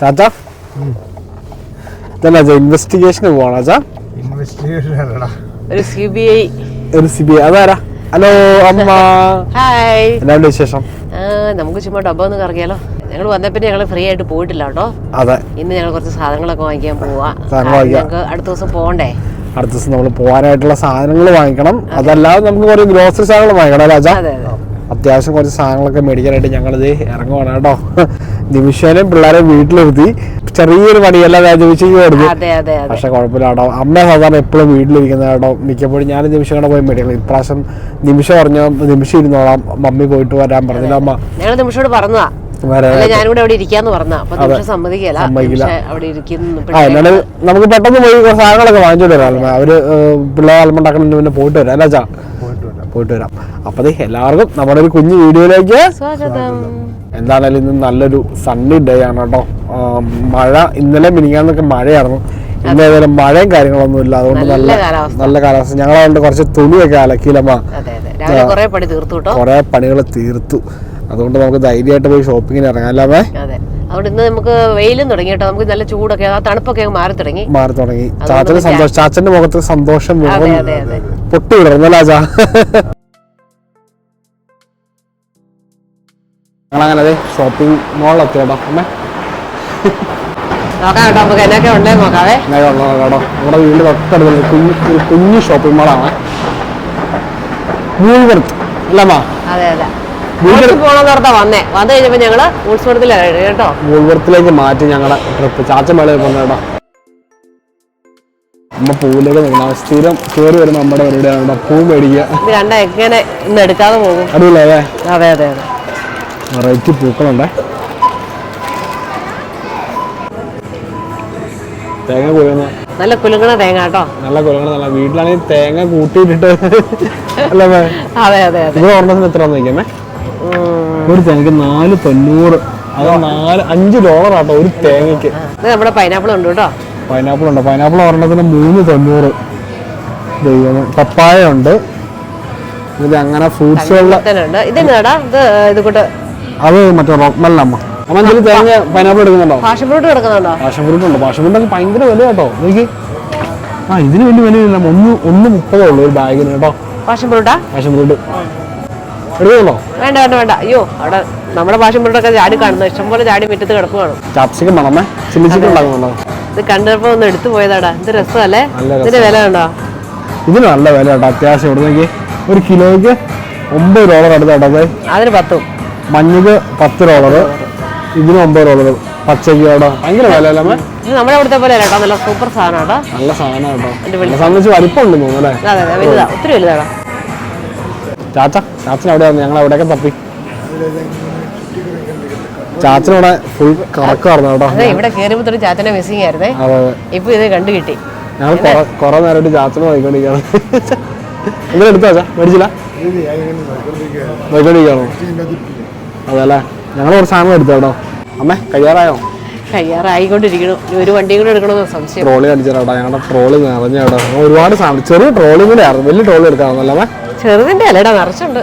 ചാച്ച ഇതല്ല ഇൻവെസ്റ്റിഗേഷന് പോവാണ് രാജാ ഇൻവെസ്റ്റിഗേഷൻ അല്ലടാ. ഒരു സി ബി ഐ ഒരു സി ബി അതാരാ? ഹലോ അമ്മ. ഹായ് എന്നാണ്ട് വിശേഷം? ആ, നമുക്ക് ചുമ്മാ ഡബ്ബ ഒന്ന് കറങ്ങിയാലോ ഞങ്ങൾ വന്നപ്പോൾ ഞങ്ങൾ ഫ്രീ ആയിട്ട് പോയിട്ടില്ല കേട്ടോ. അതെ. ഇന്ന് ഞങ്ങൾ കുറച്ച് സാധനങ്ങളൊക്കെ വാങ്ങിക്കാൻ പോവാ. സാധനങ്ങൾ ആ, വാങ്ങിക്കാം. ഞങ്ങൾക്ക് അടുത്ത ദിവസം പോകണ്ടേ അടുത്ത ദിവസം നമ്മൾ പോകാനായിട്ടുള്ള സാധനങ്ങൾ വാങ്ങിക്കണം. അതല്ലാതെ നമുക്ക് കുറേ ഗ്രോസറി സാധനങ്ങൾ വാങ്ങിക്കണം രാജാ? അതെ അതെ. അത്യാവശ്യം കുറച്ച് സാധനങ്ങളൊക്കെ മേടിക്കാനായിട്ട് ഞങ്ങളിത് ഇറങ്ങുവാണ് കേട്ടോ. നിമിഷേനും പിള്ളേരെ വീട്ടിലിരുത്തി ചെറിയൊരു പണിയല്ല നിമിഷയ്ക്ക് വരുന്നു പക്ഷെ കുഴപ്പമില്ല കേട്ടോ. അമ്മ സാധാരണ എപ്പോഴും വീട്ടിലിരിക്കുന്ന കേട്ടോ. മിക്കപ്പോഴും ഞാൻ നിമിഷം കൂടെ പോയി മേടിക്കണം ഇപ്രാവശ്യം നിമിഷം പറഞ്ഞു നിമിഷം ഇരുന്നോളാം. മമ്മി പോയിട്ട് വരാൻ പറഞ്ഞില്ല അമ്മ. നിമിഷോട് പറഞ്ഞതാ. നമുക്ക് പെട്ടെന്ന് പോയി സാധനങ്ങളൊക്കെ വാങ്ങിച്ചോണ്ട് വരാം. അവർ പിള്ളേർ അൽമുണ്ടാക്കണതിന് പിന്നെ പോയിട്ട് വരാം. അല്ലേ ചാ പോയിട്ട് വരാം. അപ്പോൾ അപ്പൊ എല്ലാവർക്കും നമ്മുടെ ഒരു കുഞ്ഞു വീഡിയോയിലേക്ക് സ്വാഗതം. എന്താണേലും ഇന്ന് നല്ലൊരു സണ്ണി ഡേ ആണ് കേട്ടോ. മഴ ഇന്നലെ മിനിങ്ങാന്നൊക്കെ മഴയായിരുന്നു. ഇന്ന് ഏതായാലും മഴയും കാര്യങ്ങളൊന്നും ഇല്ല. അതുകൊണ്ട് നല്ല നല്ല കാലാവസ്ഥ. കാലാവസ്ഥ. കുറച്ച് തുണിയൊക്കെ അലക്കിയില്ലമ്മ. കുറെ പണികൾ തീർത്തു അതുകൊണ്ട് നമുക്ക് ധൈര്യമായിട്ട് പോയി ഷോപ്പിങ്ങിന് ഇറങ്ങാം അല്ലാമേ അതെ. അതുകൊണ്ട് ഇന്ന് നമുക്ക് വെയിലും തുടങ്ങി കേട്ടോ. നമുക്ക് നല്ല ചൂടൊക്കെ ആ തണുപ്പൊക്കെ മാറി തുടങ്ങി. മാറി തുടങ്ങി. ചാച്ചന് സന്തോഷം ചാച്ചന്റെ മുഖത്ത് സന്തോഷം പൊട്ടി വിടർന്നല്ല ചാ? ഞങ്ങളങ്ങനെ അതെ ഷോപ്പിംഗ് മോളിലെത്തി കേട്ടോ അമ്മേ. നോക്കാം കേട്ടോ നമുക്ക് എന്നൊക്കെ ഉണ്ടേ നോക്കാവേ. കേട്ടോ നമ്മുടെ കുഞ്ഞു ഒരു കുഞ്ഞു ഷോപ്പിംഗ് മോളാണ് വൂൾവർത്ത് അല്ലേ അതെ അതെ. പോകണമെന്ന് വന്നേ. വന്നു കഴിഞ്ഞപ്പോ ഞങ്ങൾ ഉത്സവത്തിലാണ് കേട്ടോ? വൂൾവർത്തിലേക്ക് മാറ്റി ഞങ്ങളെ ട്രിപ്പ് ചാച്ചമേളയിൽ പോകുന്ന കേട്ടോ അമ്മ പൂവിലേക്ക് നിൽക്കണം സ്ഥിരം കയറി വരുന്ന നമ്മുടെ പരിപാടിയാണ് പൂ മേടിക്കുക. ഇത് എങ്ങനെ ഇന്ന് എടുക്കാതെ പോകും അടിപൊളിയല്ലേ അതെ അതെ അതെ. വെറൈറ്റി പൂക്കളുണ്ടേ. തേങ്ങ കുഴന്ന് നല്ല കുലുങ്ങണ തേങ്ങ കേട്ടോ നല്ല കുലുങ്ങണ നല്ല വീട്ടിലാണെങ്കിൽ തേങ്ങ കൂട്ടിയിട്ടിട്ട്. അല്ലേ അതെ അതെ അതെ. ഓർമ്മത്തിന് എത്ര ഉം. ഒരു തേങ്ങക്ക് നാല് തൊണ്ണൂറ്. അത് നാല് അഞ്ച് ഡോളർ ആട്ടോ ഒരു തേങ്ങക്ക്. നമ്മുടെ പൈനാപ്പിൾ ഉണ്ട് കേട്ടോ. പൈനാപ്പിൾ ഉണ്ട്. പൈനാപ്പിൾ ഒരെണ്ണത്തിന് മൂന്ന് തൊണ്ണൂറ്. ദൈവമേ പപ്പായ ഉണ്ട്. ഇത് അങ്ങനെ കൂട്ട് അത് മറ്റേ റോക്മല്ലമ്മ അമ്മ. എന്തെങ്കിലും തേങ്ങ പൈനാപ്പിൾ എടുക്കുന്നുണ്ടോ? പാഷൻ ഫ്രൂട്ട് എടുക്കുന്നുണ്ടോ? പാഷൻ ഫ്രൂട്ട് ഉണ്ട്. പാഷൻ ഫ്രൂട്ട് ഭയങ്കര വില കേട്ടോ. ആ ഇതിന് വലിയ വിലയില്ല. ഒന്ന് ഒന്ന് മുപ്പതേ ഉള്ളൂ ഒരു ബാഗിന് കേട്ടോ. പാഷൻ ഫ്രൂട്ടാ? Passion fruit. വേണ്ട വേണ്ട വേണ്ട. അയ്യോ അവിടെ നമ്മുടെ ഫ്രൂട്ടൊക്കെ ചാടി കാണുന്നു. ഇഷ്ടംപോലെ ചാടി മുറ്റത്ത് കിടക്കുവാണ്. ഇത് കണ്ടപ്പോ ഒന്ന് എടുത്തു പോയതാടാ. ഇത് രസമല്ലേ? ഇതിന്റെ വില കണ്ടോ ഇത് നല്ല വില കേട്ടോ അത്യാവശ്യം ഇവിടെ നോക്കി ഒരു കിലോയ്ക്ക് ഒമ്പത് ഡോളർ അടുത്ത് കേട്ടോ അതിന് പത്തും. മഞ്ഞക്ക് പത്ത് ഡോളർ ഇതിന് ഒമ്പത് ഡോളർ പച്ചയ്ക്ക് കേട്ടോ ഭയങ്കര വില അല്ലേ ഇത് നമ്മുടെ അവിടുത്തെ പോലെ കേട്ടോ. നല്ല സൂപ്പർ സാധനം കേട്ടോ. നല്ല സാധനം കേട്ടോ. സംബന്ധിച്ച് വലിപ്പം ഉണ്ട് തോന്നുന്നു അല്ലേ? ഒത്തിരി വലുതാടാ. ചാച്ച ചാച്ചൻ വന്നു ഞങ്ങൾ അവിടെയൊക്കെ തപ്പി. ചാച്ചനവിടെ ഫുൾ കറക്കായിരുന്നു കേട്ടോ. അതെ ഇവിടെ കയറിയപ്പോ ചാച്ചനെ മിസ്സിങ് ആയിരുന്നേ. അതെ. ഇപ്പൊ ഇത് കണ്ടു കിട്ടി. ഞങ്ങൾ കൊറേ നേരമായിട്ട് ചാച്ചനെ നോക്കിക്കൊണ്ടിരിക്കുകയാണ്. എന്തെങ്കിലും എടുത്തോ ചാ? മേടിച്ചില്ല? നോക്കിക്കൊണ്ടിരിക്കുകയാണ്. അതല്ലേ? ഞങ്ങൾ കുറച്ച് സാധനം എടുത്തു കേട്ടോ? അമ്മ കഴിയാറായോ കഴിയാറായിക്കൊണ്ടിരിക്കണു ഇനി ഒരു വണ്ടിയും കൂടെ എടുക്കണമെന്ന് സംശയം. ട്രോളി അടിച്ചാലോ ഞങ്ങളുടെ ട്രോളി നിറഞ്ഞ ഒരുപാട് സാധനം ചെറിയ ട്രോളി കൂടെ ആയിരുന്നു. വലിയ ട്രോളി എടുക്കാറുണ്ടല്ലേ അമ്മേ. ചെറുതിന്റെ അല്ലടാ നിറച്ചുണ്ട്.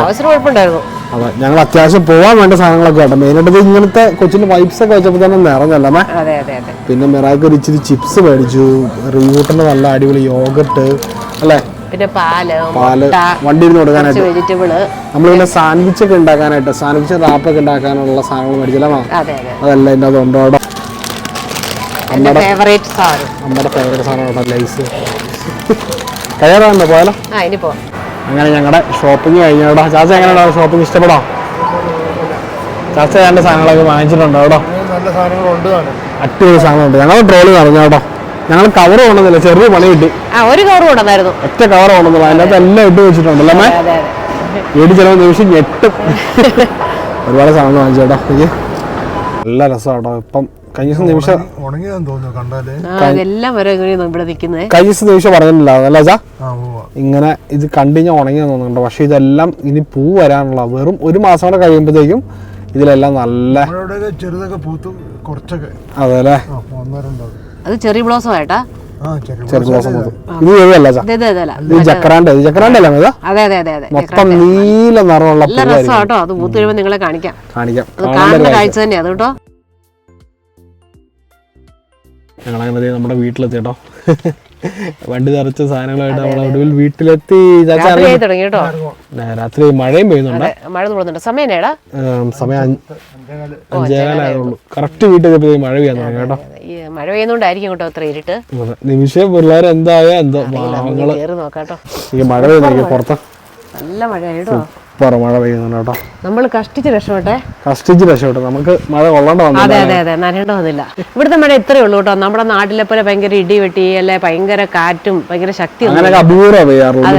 അവസരം കുഴപ്പമുണ്ടായിരുന്നു അതെ ഞങ്ങൾ അത്യാവശ്യം പോവാൻ വേണ്ട സാധനങ്ങളൊക്കെ കേട്ടോ. മെയിനായിട്ട് ഇങ്ങനത്തെ കൊച്ചിന്റെ വൈപ്സ് ഒക്കെ വെച്ചപ്പോൾ തന്നെ നിറഞ്ഞല്ലേ അതെ അതെ അതെ. പിന്നെ മിറാക്ക് ഒരു ഇച്ചിരി ചിപ്സ് മേടിച്ചു. റീവൂട്ടിന്റെ നല്ല അടിപൊളി യോഗട്ട് അല്ലേ? പിന്നെ പാൽ പാൽ വണ്ടി കൊടുക്കാനായിട്ട്. വെജിറ്റബിൾ നമ്മൾ പിന്നെ സാൻഡ്വിച്ച് ഒക്കെ ഉണ്ടാക്കാനായിട്ട് സാൻഡ്വിച്ച് റാപ്പൊക്കെ ഉണ്ടാക്കാനുള്ള സാധനങ്ങൾ മേടിച്ചല്ലോ അതെ അതെ. അതല്ല എന്റെ അതുണ്ടോ അവിടെ? എന്റെ ഫേവറേറ്റ് സാധനം. നമ്മുടെ ഫേവറേറ്റ് സാധനം ലൈസ് കയറാണ്ടോ പോയാലോ? ആ ഇനി പോ അങ്ങനെ ഞങ്ങളുടെ ഷോപ്പിംഗ് കഴിഞ്ഞു കേട്ടോ ചാച്ച എങ്ങനെയാണ് ഷോപ്പിംഗ് ഇഷ്ടപ്പെടാ? ചാച്ച രണ്ട് സാധനങ്ങളൊക്കെ വാങ്ങിച്ചിട്ടുണ്ടോ കേട്ടോ. നല്ല സാധനങ്ങളുണ്ട് താനും അടിപൊളി സാധനമുണ്ട്. ഞങ്ങൾ ട്രോളി നിറഞ്ഞു കേട്ടോ ഞങ്ങൾ കവർ കൊണ്ടുവന്നില്ല. ചെറിയ പണി കിട്ടി. ആ ഒരു കവർ കൊണ്ടുവന്നായിരുന്നു. ഒറ്റ കവർ കൊണ്ടുവന്നില്ല. അതിനകത്ത് എല്ലാം ഇട്ട് വെച്ചിട്ടുണ്ട് അതെ വീട്ടിൽ ചിലവ് നിമിഷം ഞെട്ടും. ഒരുപാട് സാധനങ്ങൾ വാങ്ങിച്ചു കേട്ടോ എനിക്ക് നല്ല രസമാട്ടോ. ഇപ്പം കഴിഞ്ഞ ദിവസം നിമിഷം ഉണങ്ങിയതെന്ന് തോന്നുന്നു കണ്ടാലേ. ആ ഇതെല്ലാം വരെ ഇങ്ങനെ ഇവിടെ നിൽക്കുന്നത് കഴിഞ്ഞ ദിവസം നിമിഷം പറഞ്ഞിട്ടില്ല അല്ല ചാ ആ പോവാ ഇങ്ങനെ ഇത് കണ്ടിഞ്ഞ ഉണങ്ങി തോന്നുന്നുണ്ട്. പക്ഷെ ഇതെല്ലാം ഇനി പൂ വരാനുള്ള വെറും ഒരു മാസം കൂടെ കഴിയുമ്പോഴത്തേക്കും ഇതിലെല്ലാം നല്ല ചെറുതൊക്കെ പൂത്ത് കുറച്ചൊക്കെ. അതെ ചെറിയ ബ്ലോസം ആയിട്ടാ ചെറിയ മൊത്തം ഇത്. ഇത് ഇത് അല്ലേ. അതെ അതെ. അതെ നീല നിറമുള്ള നല്ല പൂവായിരിക്കും. അത് പൂത്ത് കഴിയുമ്പോൾ നിങ്ങളെ കാണിക്കാം. കാണിക്കാം. കാണുന്ന കാഴ്ച തന്നെയാ അത് കേട്ടോ. ഞങ്ങളങ്ങനെ നമ്മുടെ വീട്ടിലെത്തി കേട്ടോ വണ്ടി നിറച്ച സാധനങ്ങളായിട്ട് നമ്മൾ ഒടുവിൽ വീട്ടിലെത്തി. രാത്രി മഴയും പെയ്യുന്നുണ്ട്. മഴ തുടങ്ങുന്നുണ്ട് സമയം സമയം അഞ്ച്- അഞ്ചേകാലായതുള്ളൂ കറക്റ്റ് വീട്ടിൽ എത്തിയപ്പോഴത്തേക്ക് മഴ പെയ്യാൻ തുടങ്ങി കേട്ടോ. മഴ പെയ്യുന്നോണ്ടായിരിക്കും കേട്ടോ അത്ര ഇരുട്ട്. നിമിഷം പിള്ളേർ എന്തായാ എന്തോ പാവങ്ങൾ. നോക്കാട്ടോ ഈ മഴ പെയ്യുന്നു പുറത്ത്. നല്ല മഴ കേട്ടോ. പറ മഴ പെയ്യുന്നുണ്ട് കേട്ടോ. നമ്മൾ കഷ്ടിച്ച് രക്ഷപ്പെട്ടെ. കഷ്ടിച്ച് രക്ഷപ്പെട്ടെ. നമുക്ക് മഴ കൊള്ളണ്ട വന്നു അതെ അതെ അതെ നനയേണ്ട വന്നില്ല. ഇവിടുത്തെ മഴ ഇത്രയേ ഉള്ളൂ കേട്ടോ. നമ്മുടെ നാട്ടിലെ പോലെ ഭയങ്കര ഇടി വെട്ടി അല്ലെ ഭയങ്കര കാറ്റും ഭയങ്കര ശക്തി അപൂർവ പെയ്യാറുള്ളൂ.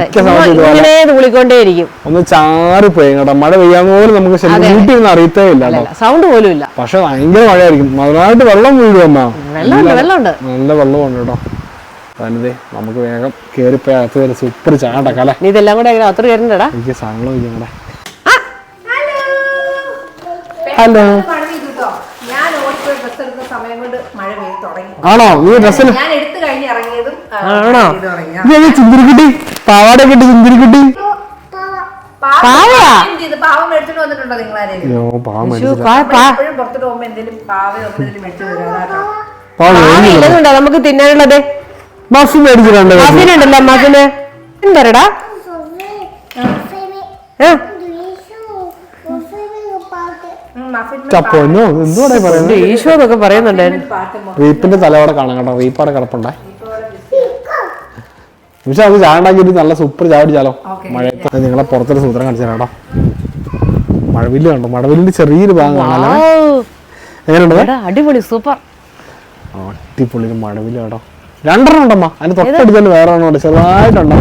ഇങ്ങനെ തുള്ളിക്കൊണ്ടേയിരിക്കും ഒന്ന് ചാറി പെയ്യും കേട്ടോ. മഴ പെയ്യാൻ പോലും നമുക്ക് വീട്ടിൽ അറിയത്തേ ഇല്ല സൗണ്ട് പോലും ഇല്ല പക്ഷെ ഭയങ്കര മഴയായിരിക്കും. നന്നായിട്ട് വെള്ളം വീഴും വെള്ളമുണ്ട് വെള്ളമുണ്ട്. നല്ല വെള്ളമുണ്ട് കേട്ടോ. അതിനതേ നമുക്ക് വേഗം കയറിപ്പോയി അകത്ത് കയറി സൂപ്പർ അല്ലേ നീ ഇതെല്ലാം കൂടെ കയറണ്ടടാ. എനിക്ക് ഹലോ. ആണോ? നീ ഡ്രസ്സിന് ഞാൻ എടുത്തു കഴിഞ്ഞ് ഇറങ്ങിയതും ആ, ആണോ? ഇത് ചിന്തിരിക്കുട്ടി? പാവാട കെട്ടി ചിന്തിരിക്കുട്ടി? നമുക്ക് തിന്നാനുള്ളത്? മഫ് മേടിച്ചിട്ടുണ്ട് മഫിനുണ്ടല്ലോ മഫിന് എന്താടാ ചപ്പൊന്നോ എന്തുകൂടെ പറയുന്നത്? ഈശോ എന്നൊക്കെ പറയുന്നുണ്ട്. റീപ്പിന്റെ തലവടെ കാണാം കേട്ടോ. റീപ്പാടെ കിടപ്പുണ്ടേ. പക്ഷെ അത് ചാണ്ടാക്കി നല്ല സൂപ്പർ ചാടിച്ചാലോ മഴയത്ത് നിങ്ങളെ പുറത്തൊരു സൂത്രം കാണിച്ചു കേട്ടോ. മഴവില്ല് കണ്ടോ? മഴവില്ലിന്റെ ചെറിയൊരു ഭാഗം കാണാലോ എങ്ങനെയുണ്ടോ? അടിപൊളി സൂപ്പർ. അടിപൊളി മഴവിൽ മഴവില്ല് കേട്ടോ. രണ്ടെണ്ണം ഉണ്ടമ്മ. അതിന് തൊട്ടടുത്ത് തന്നെ വേറെ ഒരെണ്ണം ഉണ്ട്. ചെറുതായിട്ടുണ്ട്.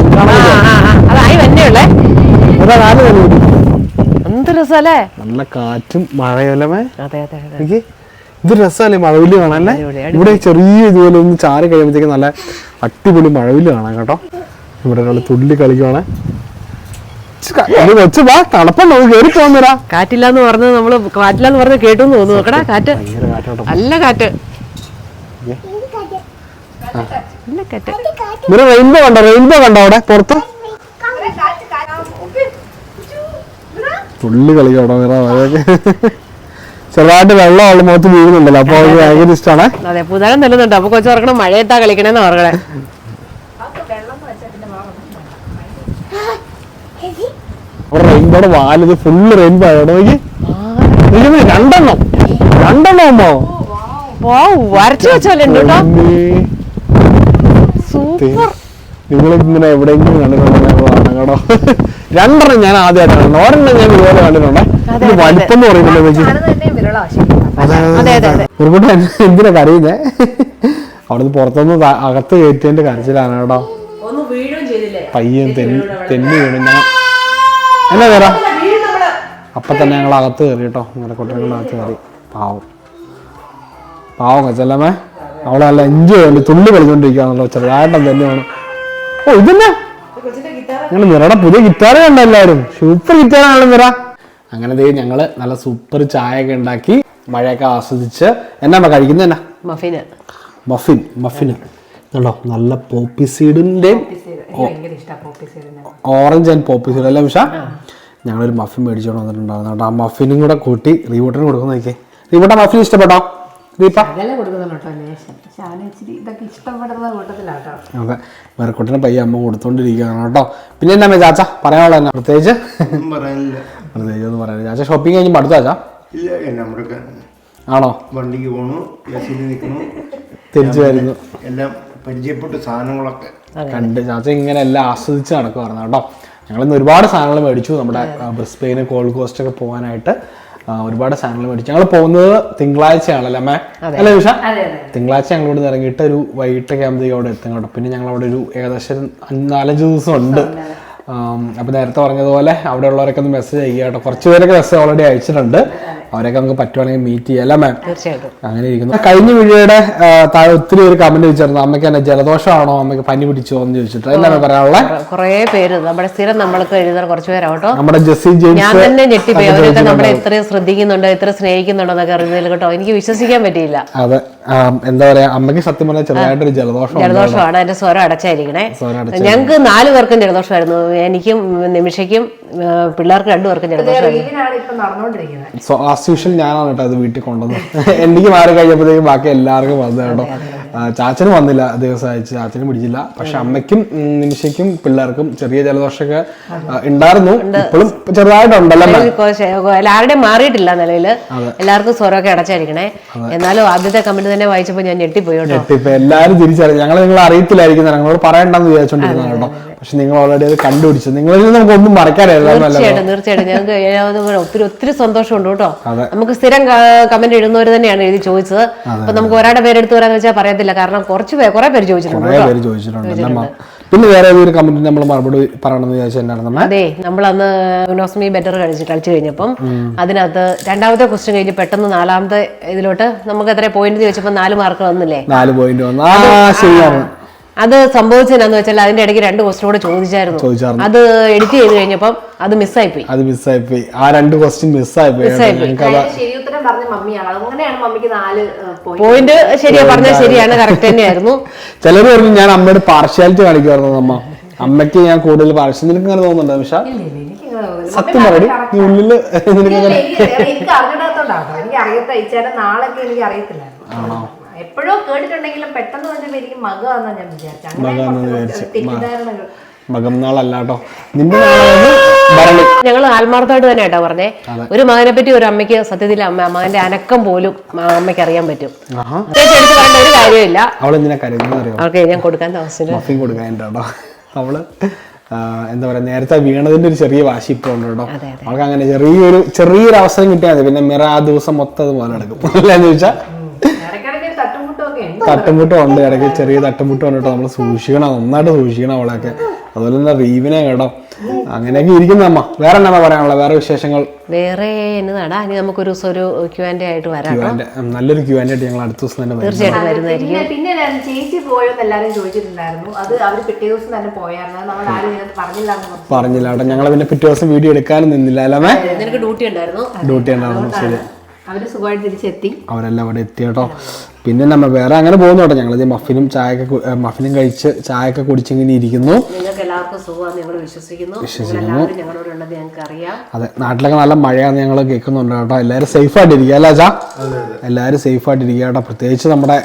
നല്ല കാറ്റും അതെ എനിക്ക് ഇത് രസമല്ലേ? മഴവിൽ കാണാനല്ലേ ഇവിടെ ചെറിയ ഇതുപോലെ ഒന്ന് ചാരി കഴിയുമ്പോഴത്തേക്ക് നല്ല അടിപൊളി മഴവിൽ കാണാം കേട്ടോ. ഇവിടെ ഒരാൾ തുള്ളി കളിക്കുവാണേ. വെച്ച് വാ തണുപ്പുണ്ടോ കയറി പോകുന്നരാ കാറ്റില്ലാന്ന് പറഞ്ഞത് നമ്മൾ കാറ്റില്ലാന്ന് പറഞ്ഞ് കേട്ടു തോന്നുന്നു. നോക്കടാ കാറ്റ്. നല്ല കാറ്റ്. ഇവർ റെയിൻബോ കണ്ടോ? റെയിൻബോ കണ്ടോ അവിടെ? പുറത്ത്? പുള്ളി മഴയൊക്കെ ചെറുതായിട്ട് വെള്ളം അവളുടെ മുഖത്ത് വീഴുന്നുണ്ടല്ലോ. അപ്പൊ അത് ഭയങ്കര ഇഷ്ടമാണ് അതെ പുതകം തല്ലുന്നുണ്ട്. അപ്പൊ കൊച്ചു പറക്കണം മഴയത്താ കളിക്കണേന്ന് അവിടെ റെയിൻബോയുടെ വാലിത് ഫുള്ള് റെയിൻബോ നോക്കി, രണ്ടെണ്ണം. രണ്ടെണ്ണം അമ്മോ ഓ വരച്ചു വെച്ചോ കേട്ടോ. നിങ്ങൾ ഇങ്ങനെ എവിടെയെങ്കിലും കണ്ടിട്ടുണ്ടെങ്കിൽ കേട്ടോ. രണ്ടെണ്ണം ഞാൻ ആദ്യമായിട്ടാണ് ഒരെണ്ണം ഞാൻ ഇതുപോലെ കണ്ടിട്ടുണ്ടേ. ഇത് വലിപ്പം എന്ന് പറയുന്നില്ല ഒരു കൂട്ടം എന്തിനാ കരയുന്നേ? അവിടുന്ന് പുറത്തുനിന്ന് അകത്ത് കയറ്റിയതിന്റെ കരച്ചിലാണ് കേട്ടോ. പയ്യൻ തെന്നി തെന്നി വീണു. ഞാൻ എന്നാ തരാം അപ്പൊ തന്നെ ഞങ്ങൾ അകത്ത് കയറി കേട്ടോ. നിങ്ങളുടെ കുട്ടികളകത്ത് കയറി. പാവം. പാവം കച്ചല്ലമ്മേ അവളെ നല്ല എൻജോയ് ചെയ്യേണ്ടി തുള്ളി കളിച്ചോണ്ടിരിക്കുകയാണല്ലോ ചെറുതായിട്ടും തന്നെയാണ് ഓ ഇതന്നെ? ഞങ്ങൾ നിറയുടെ പുതിയ ഗിറ്റാർ കണ്ട എല്ലാവരും? സൂപ്പർ ഗിറ്റാറാണ് നിറ. അങ്ങനെ ദേ ഞങ്ങൾ നല്ല സൂപ്പർ ചായ ഒക്കെ ഉണ്ടാക്കി മഴയൊക്കെ ആസ്വദിച്ച് എന്നാ കഴിക്കുന്നത് എന്നാ? മഫിന് മഫിൻ മഫിന് കണ്ടോ? നല്ല പോപ്പി സീഡിന്റെ ഓറഞ്ച് ആൻഡ് പോപ്പി സീഡ് അല്ലേ വിഷ ഞങ്ങളൊരു മഫിൻ മേടിച്ചോണ്ട് വന്നിട്ടുണ്ടായിരുന്നു കേട്ടോ. ആ മഫിനും കൂടെ കൂട്ടി റീവോട്ടിന് കൊടുക്കുന്ന നോക്കിയേ. റീവോട്ട മഫിൻ ഇഷ്ടപ്പെട്ടോ? റീപ്പ അവന് ഇച്ചിരി ഇതൊക്കെ ഇഷ്ടപ്പെടുന്ന കൂട്ടത്തിലാട്ടോ. അതെ മെറക്കുട്ടിനെ പയ്യെ അമ്മ കൊടുത്തോണ്ടിരിക്കുകയാണ് കേട്ടോ. പിന്നെ എന്നാ ചാച്ച? പറയാനുള്ള എന്നാ? പ്രത്യേകിച്ച്? പറയാനില്ല. പ്രത്യേകിച്ച് ഒന്നും പറയാനില്ല. ചാച്ച ഷോപ്പിംഗ് കഴിഞ്ഞ് അടുത്ത ചാച്ച ഇല്ല നമ്മുടെ ആണോ? വണ്ടിക്ക് പോണു ബസ്സിൽ നിൽക്കുന്നു. തിരിച്ചു വരുന്നു. എല്ലാം പരിചയപ്പെട്ട സാധനങ്ങളൊക്കെ. കണ്ട് ചാച്ച ഇങ്ങനെ എല്ലാം ആസ്വദിച്ച് നടക്കുമായിരുന്നു കേട്ടോ. ഞങ്ങൾ ഇന്ന് ഒരുപാട് സാധനങ്ങൾ മേടിച്ചു. നമ്മുടെ ബ്രിസ്ബെയിന് കോൾഡ് കോസ്റ്റ് ഒക്കെ പോകാനായിട്ട്. ഒരുപാട് സാധനങ്ങൾ മേടിച്ചു. ഞങ്ങൾ പോകുന്നത് തിങ്കളാഴ്ചയാണല്ലോ അമ്മേ? അല്ലേ ഉഷ? തിങ്കളാഴ്ച ഞങ്ങൾ ഇവിടെ ഇറങ്ങിയിട്ട് ഒരു വൈകിട്ടൊക്കെ ആകുമ്പോഴത്തേക്കും അവിടെ എത്തും കേട്ടോ. പിന്നെ ഞങ്ങൾ അവിടെ ഒരു ഏകദേശം നാലഞ്ച് ദിവസം ഉണ്ട് അപ്പോൾ നേരത്തെ പറഞ്ഞതുപോലെ അവിടെ ഉള്ളവരൊക്കെ ഒന്ന് മെസ്സേജ് ചെയ്യുക കേട്ടോ. കുറച്ച് പേരൊക്കെ മെസ്സേജ് ഓൾറെഡി അയച്ചിട്ടുണ്ട്. അവരൊക്കെ നമുക്ക് പറ്റുവാണെങ്കിൽ മീറ്റ് ചെയ്യാം. അല്ലേ മാം തീർച്ചയായിട്ടും. അങ്ങനെ ഇരിക്കുന്നു. കഴിഞ്ഞ വീഡിയോയുടെ താഴെ ഒത്തിരി ഒരു കമന്റ് വെച്ചിരുന്നു അമ്മയ്ക്ക് എന്നെ ജലദോഷമാണോ? അമ്മയ്ക്ക് പനി പിടിച്ചോ എന്ന് ചോദിച്ചിട്ട് എന്താണ് പറയാനുള്ളത് കുറേ പേര് നമ്മുടെ സ്ഥിരം നമ്മൾക്ക് എഴുതുന്ന കുറച്ച് പേരാട്ടോ നമ്മുടെ ജെസ്സി ഞാൻ ജെയിംസ് തന്നെ ഞെട്ടിപ്പോയി. അവരൊക്കെ നമ്മളെ ഇത്രയും ശ്രദ്ധിക്കുന്നുണ്ടോ ഇത്ര സ്നേഹിക്കുന്നുണ്ടോ എന്നൊക്കെ അറിയുന്നതിൽ കേട്ടോ. എനിക്ക് വിശ്വസിക്കാൻ പറ്റിയില്ല. അതെ. എന്താ പറയാ അമ്മയ്ക്ക് സത്യം പറഞ്ഞാൽ ചെറുതായിട്ടൊരു ജലദോഷം ജലദോഷമാണ്. എന്റെ സ്വരം അടച്ചായിരിക്കണേ. ഞങ്ങൾക്ക് നാല് പേർക്കും ജലദോഷമായിരുന്നു. എനിക്കും നിമിഷയ്ക്കും പിള്ളേർക്ക് രണ്ടുപേർക്കും ജലദോഷമായിരുന്നു. ആസ് യൂഷ്വൽ ഞാനാണ് കേട്ടോ അത് വീട്ടിൽ കൊണ്ടുവന്നത്. എനിക്ക് മാറി കഴിഞ്ഞപ്പോഴത്തേക്കും ബാക്കി എല്ലാവർക്കും വന്നത് കേട്ടോ. ചാച്ചന് വന്നില്ല ദിവസം അയച്ച് ചാച്ചന് പിടിച്ചില്ല. പക്ഷെ അമ്മയ്ക്കും നിമിഷയ്ക്കും പിള്ളേർക്കും ചെറിയ ജലദോഷമൊക്കെ ഉണ്ടായിരുന്നു. ഇപ്പോഴും ചെറുതായിട്ടുണ്ടല്ലോ? എല്ലാവരുടെയും മാറിയിട്ടില്ല നിലയിൽ എല്ലാവർക്കും സ്വരമൊക്കെ അടച്ചായിരിക്കണേ എന്നാലും ആദ്യത്തെ കമന്റ് തന്നെ വായിച്ചപ്പോ ഞാൻ ഞെട്ടിപ്പോയി കേട്ടോ. ഇപ്പൊ എല്ലാരും തിരിച്ചറിഞ്ഞു ഞങ്ങൾ നിങ്ങൾ അറിയത്തില്ലായിരിക്കും ഞങ്ങളോട് പറയണ്ടെന്ന് വിചാരിച്ചോണ്ടിരുന്ന കേട്ടോ. പക്ഷെ നിങ്ങൾ ഓൾറെഡി അത് കണ്ടുപിടിച്ചു. നിങ്ങളിൽ നിന്ന് നമുക്ക് ഒന്നും തീർച്ചയായിട്ടും തീർച്ചയായിട്ടും. ഞങ്ങൾക്ക് ഏതാവുന്ന ഒത്തിരി ഒത്തിരി സന്തോഷമുണ്ട് കേട്ടോ. അതെ. നമുക്ക് സ്ഥിരം കമന്റ് ഇടുന്നവർ തന്നെയാണ് എഴുതി ചോദിച്ചത്. അപ്പൊ നമുക്ക് ഒരാളുടെ പേരെടുത്ത് വരാന്ന് വെച്ചാൽ പറയത്തില്ല. കാരണം കുറച്ച് പേര് കുറെ പേര് ചോദിച്ചിട്ടുണ്ട് കുറേ കേട്ടോ. പേര് ചോദിച്ചിട്ടുണ്ട്. പിന്നെ വേറെ ഏതൊരു കമന്റ് നമ്മൾ മറുപടി പറയണമെന്ന് വിചാരിച്ചാൽ എന്നാണ് നമ്മ അതെ നമ്മൾ അന്ന് യുനോസ്മി ബെറ്റർ കഴിച്ച് കളിച്ചു കഴിഞ്ഞപ്പം അതിനകത്ത് രണ്ടാമത്തെ ക്വസ്റ്റ്യൻ കഴിഞ്ഞ് പെട്ടെന്ന് നാലാമത്തെ ഇതിലോട്ട് നമുക്ക് എത്ര പോയിന്റ് ചോദിച്ചപ്പോൾ നാല് മാർക്ക് വന്നില്ലേ? നാല് പോയിന്റ് വന്നു. ആ ശരിയാണ്. അത് സംഭവിച്ചതെന്നു വെച്ചാൽ അതിന്റെ ഇടയ്ക്ക് രണ്ട് ക്വസ്റ്റ്യൻ കൂടെ ചോദിച്ചായിരുന്നു. ചോദിച്ചായിരുന്നു. അത് എഡിറ്റ് ചെയ്ത് കഴിഞ്ഞപ്പം അത് മിസ്സായി പോയി അത് മിസ്സായി പോയി ആ രണ്ട് ക്വസ്റ്റ്യൻ മിസ്സായി പോയി കേട്ടോ. ഞങ്ങൾക്ക് അത് അതിന് ശരി ഉത്തരം പറഞ്ഞ മമ്മിയാണ്. അങ്ങനെയാണ് മമ്മിക്ക് നാല് പോയിന്റ് ശരിയാ പറഞ്ഞാൽ ശരിയാണ് കറക്റ്റ് തന്നെയായിരുന്നു. ചിലര് പറഞ്ഞു ഞാൻ അമ്മയുടെ പാർഷ്യാലിറ്റി കാണിക്കുമായിരുന്നു അമ്മ. അമ്മയ്ക്ക് ഞാൻ കൂടുതൽ പാർഷ്യ നിനക്ക് അങ്ങനെ തോന്നുന്നുണ്ടോ നിമിഷ? സത്യം പറയടി. നീ ഉള്ളിൽ നിനക്ക് അങ്ങനെ എപ്പോഴോ കേട്ടിട്ടുണ്ടെങ്കിലും പെട്ടെന്ന് വന്നപ്പോ എനിക്ക് മകമാണെന്നാ ഞാൻ വിചാരിച്ചു. അങ്ങനെ. തെറ്റിദ്ധാരണകൾ. മകം നിന്റെ ഞങ്ങൾ ആത്മാർത്ഥമായിട്ട് തന്നെ കേട്ടോ പറഞ്ഞേ. ഒരു മകനെ പറ്റി ഒരു അമ്മയ്ക്ക് സത്യത്തിൽ അമ്മ മകന്റെ അനക്കം പോലും അമ്മയ്ക്ക് അറിയാൻ പറ്റും. എടുത്ത് ഒരു കാര്യമില്ല. അവൾ എന്തിനാ കരുതുന്ന അറിയോ? അവർക്ക് ഞാൻ കൊടുക്കാൻ കൊടുക്കാനുണ്ടോ അവൾ എന്താ പറയാ നേരത്തെ വീണതിന്റെ ഒരു ചെറിയ വാശി ഇപ്പൊ ഉണ്ട് കേട്ടോ. അവൾക്ക് അങ്ങനെ ചെറിയൊരു ചെറിയൊരു അവസരം കിട്ടിയാൽ മതി. പിന്നെ മിറ ആ ദിവസം മൊത്തം അത് മുതലെടുക്കും. അല്ലെന്ന് ചോദിച്ചാൽ തട്ടുമുട്ടും ഉണ്ട് ഇടയ്ക്ക് ചെറിയ തട്ടുമുട്ടും ഉണ്ട് കേട്ടോ. നമ്മൾ സൂക്ഷിക്കണം നന്നായിട്ട് സൂക്ഷിക്കണം അവളെയൊക്കെ. അതുപോലെ തന്നെ റീവിനെ കേട്ടോ. അങ്ങനെയൊക്കെ ഇരിക്കുന്ന അമ്മ. വേറെ എന്താ പറയാനുള്ള വേറെ വിശേഷങ്ങൾ? വേറെ എന്നതാടാ. ഇനി നമുക്കൊരു ദിവസം ഒരു ക്യു ആൻഡ് ആയിട്ട് വരാം നല്ലൊരു ക്യൂ ആൻഡ് ആയിട്ട് ഞങ്ങൾ അടുത്ത ദിവസം തന്നെ വരും തീർച്ചയായിട്ടും വരുന്നതായിരിക്കും. പിന്നെ ചേച്ചി പോയോന്ന് എല്ലാരും ചോദിച്ചിട്ടുണ്ടായിരുന്നു. അത് അവർ പിറ്റേ ദിവസം തന്നെ പോയായിരുന്നു. നമ്മൾ ആരും പറഞ്ഞില്ല. പറഞ്ഞില്ല കേട്ടോ. ഞങ്ങൾ പിന്നെ പിറ്റേ ദിവസം വീഡിയോ എടുക്കാനും നിന്നില്ല അല്ലേ നിനക്ക് ഡ്യൂട്ടി ഉണ്ടായിരുന്നു. ഡ്യൂട്ടി ഉണ്ടായിരുന്നു ശരി. അവർ സുഖമായിട്ട് തിരിച്ചെത്തി. അവരെല്ലാം അവിടെ എത്തി കേട്ടോ. പിന്നെ നമ്മൾ വേറെ അങ്ങനെ പോകുന്നു കേട്ടോ. ഞങ്ങളിത് മഫിനും ചായയൊക്കെ മഫിനും കഴിച്ച് ചായയൊക്കെ കുടിച്ചിങ്ങനെ ഇരിക്കുന്നു. നിങ്ങൾക്ക് എല്ലാവർക്കും ഞങ്ങൾ വിശ്വസിക്കുന്നു. എല്ലാവരും ഞങ്ങൾക്ക് അറിയാം അതെ നാട്ടിലൊക്കെ നല്ല മഴയാന്ന് ഞങ്ങൾ കേൾക്കുന്നുണ്ട് കേട്ടോ. എല്ലാവരും സേഫ് ആയിട്ട് ആയിട്ടിരിക്കുക അല്ലേ ചാ എല്ലാവരും സേഫ് ആയിട്ടിരിക്കുക കേട്ടോ. പ്രത്യേകിച്ച് നമ്മുടെ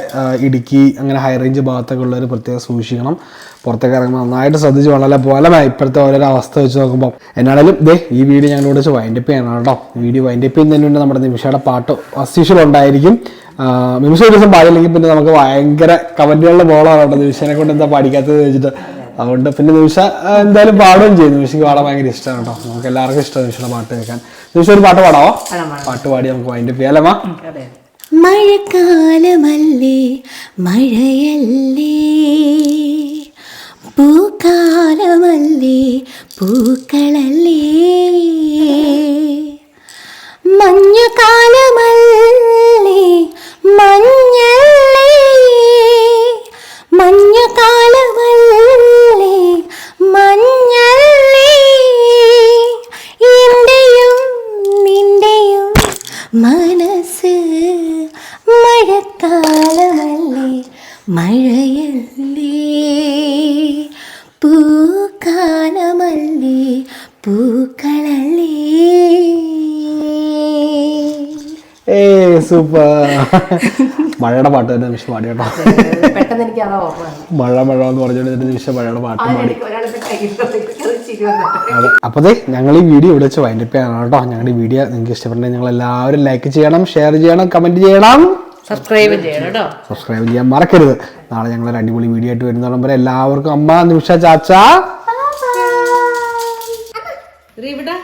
ഇടുക്കി അങ്ങനെ ഹൈ റേഞ്ച് ഭാഗത്തൊക്കെ ഉള്ളവർ പ്രത്യേകം സൂക്ഷിക്കണം. പുറത്തേക്ക് ഇറങ്ങുമ്പോൾ നന്നായിട്ട് ശ്രദ്ധിച്ച് വളരെ പോലെ ഇപ്പോഴത്തെ ഓരോരോ അവസ്ഥ വെച്ച് നോക്കുമ്പോൾ എന്നാണേലും ദേ ഈ വീഡിയോ ഞങ്ങളോട് വെച്ച് വൈൻഡപ്പ് ചെയ്യണം കേട്ടോ. വീഡിയോ വൈൻഡപ്പ് ചെയ്യുന്നതിന് വേണ്ടി നമ്മുടെ നിമിഷയുടെ പാട്ട് അസീഷ്യൽ ഉണ്ടായിരിക്കും. നിമിഷം ഒരു ദിവസം പാടില്ലെങ്കിൽ പിന്നെ നമുക്ക് ഭയങ്കര കമന്റുകളുടെ ബോളാണ് കേട്ടോ. നിമിഷനെ കൊണ്ട് എന്താ പാടിക്കാത്തത് വെച്ചിട്ട് അതുകൊണ്ട് പിന്നെ നിമിഷ എന്തായാലും പാടുകയും ചെയ്യും നിമിഷയ്ക്ക് പാടാൻ ഭയങ്കര ഇഷ്ടമാണ് കേട്ടോ. നമുക്ക് എല്ലാവർക്കും ഇഷ്ടമാണ് നിമിഷയുടെ പാട്ട് കേൾക്കാൻ. നിമിഷം ഒരു പാട്ട് പാടാവോ? പാട്ട് പാടി നമുക്ക് വൈൻഡ് ചെയ്യാം മഴക്കാലമല്ലേ മഴയല്ലേ? പൂക്കാലമല്ലേ പൂക്കളല്ലേ? സൂപ്പർ. മഴയുടെ പാട്ട് തന്നെ നിമിഷം പാടി കേട്ടോ. പെട്ടെന്ന് എനിക്ക് അതാ ഓർമ്മ മഴ മഴ എന്ന് പറഞ്ഞുകൊണ്ട് നിമിഷം മഴയുടെ പാട്ട് പാടി. അതെ അപ്പോൾ ദേ ഞങ്ങൾ ഈ വീഡിയോ ഇവിടെ വെച്ച് വൈൻഡപ്പ് ചെയ്യണം കേട്ടോ. ഞങ്ങളുടെ ഈ വീഡിയോ നിങ്ങൾക്ക് ഇഷ്ടപ്പെട്ടെങ്കിൽ ഞങ്ങൾ എല്ലാവരും ലൈക്ക് ചെയ്യണം ഷെയർ ചെയ്യണം കമന്റ് ചെയ്യണം. സബ്സ്ക്രൈബ് ചെയ്യണം കേട്ടോ. സബ്സ്ക്രൈബ് ചെയ്യാൻ മറക്കരുത്. നാളെ ഞങ്ങൾ ഒരു അടിപൊളി വീഡിയോ ആയിട്ട് വരുന്നോളം വരെ എല്ലാവർക്കും അമ്മ നിമിഷ ചാച്ച. ഇവിടെ